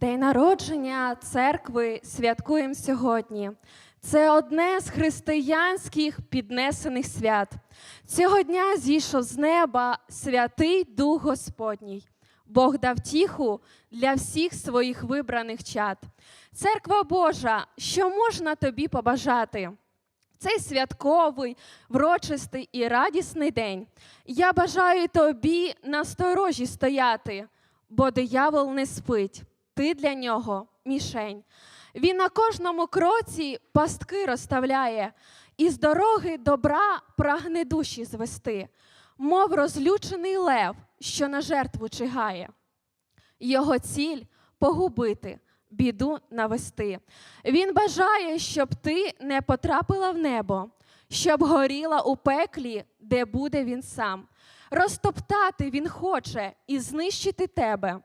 День народження церкви святкуємо сьогодні. Це одне з християнських піднесених свят. Цього дня зійшов з неба святий Дух Господній. Бог дав тіху для всіх своїх вибраних чад. Церква Божа, що можна тобі побажати? Цей святковий, врочистий і радісний день. Я бажаю тобі насторожі стояти, бо диявол не спить, ти для нього мішень. Він на кожному кроці пастки розставляє, і з дороги добра прагне душі звести, мов розлючений лев, що на жертву чигає. Його ціль погубити, біду навести. Він бажає, щоб ти не потрапила в небо, щоб горіла у пеклі, де буде він сам. Розтоптати він хоче і знищити тебе,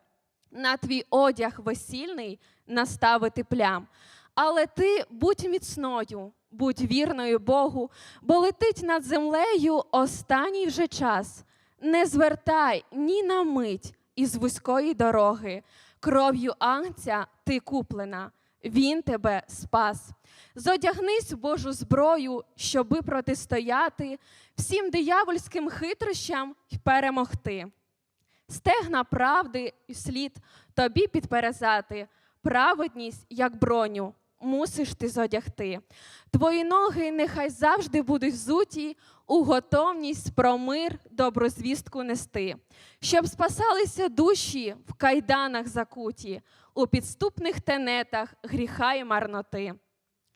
на твій одяг весільний наставити плям. Але ти будь міцною, будь вірною Богу, бо летить над землею останній вже час. Не звертай ні на мить із вузької дороги. Кров'ю ангця ти куплена, він тебе спас. Зодягнись в Божу зброю, щоби протистояти всім диявольським хитрощам й перемогти. Стегна правди і слід тобі підперезати, праведність, як броню, мусиш ти зодягти. Твої ноги нехай завжди будуть взуті у готовність про мир добру звістку нести, щоб спасалися душі в кайданах закуті, у підступних тенетах гріха і марноти.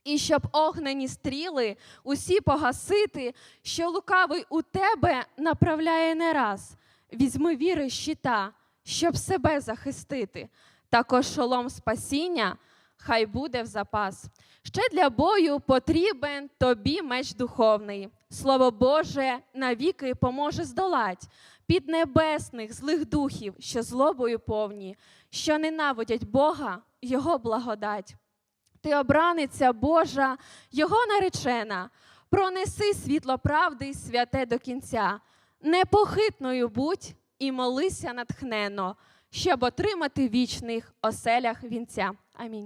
І щоб огнені стріли усі погасити, що лукавий у тебе направляє не раз. Візьми віри щита, щоб себе захистити. Також шолом спасіння хай буде в запас. Ще для бою потрібен тобі меч духовний. Слово Боже навіки поможе здолать піднебесних злих духів, що злобою повні, що ненавидять Бога, Його благодать. Ти обраниця Божа, Його наречена, пронеси світло правди святе до кінця. Непохитною будь і молися натхненно, щоб отримати вічних оселях вінця. Амінь.